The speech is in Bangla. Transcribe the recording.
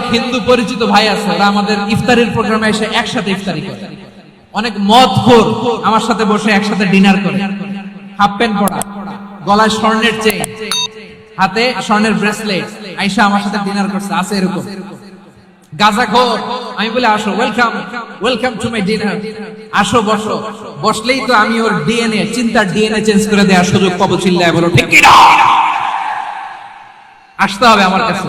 অনেক হিন্দু পরিচিত ভাই আছে, ওরা আমাদের ইফতারের প্রোগ্রামে এসে একসাথে ইফতারি করে। অনেক মদ খোর আমার সাথে বসে একসাথে ডিনার করে। হাফ প্যান্ট পরা, গলায় স্বর্ণের চেন হাতে স্বর্ণের ব্রেসলেট আইসা আমার সাথে ডিনার করছে, আছে এরকম। গাজাখোর আমি বলে, আসো welcome welcome to my dinner আসো, বসো। বসলেই তো আমি ওর ডিএনএ চিন্তার ডিএনএ চেঞ্জ করে দেওয়ার সুযোগ পাবো চিল্লায় বলো, ঠিক আসতে হবে আমার কাছে।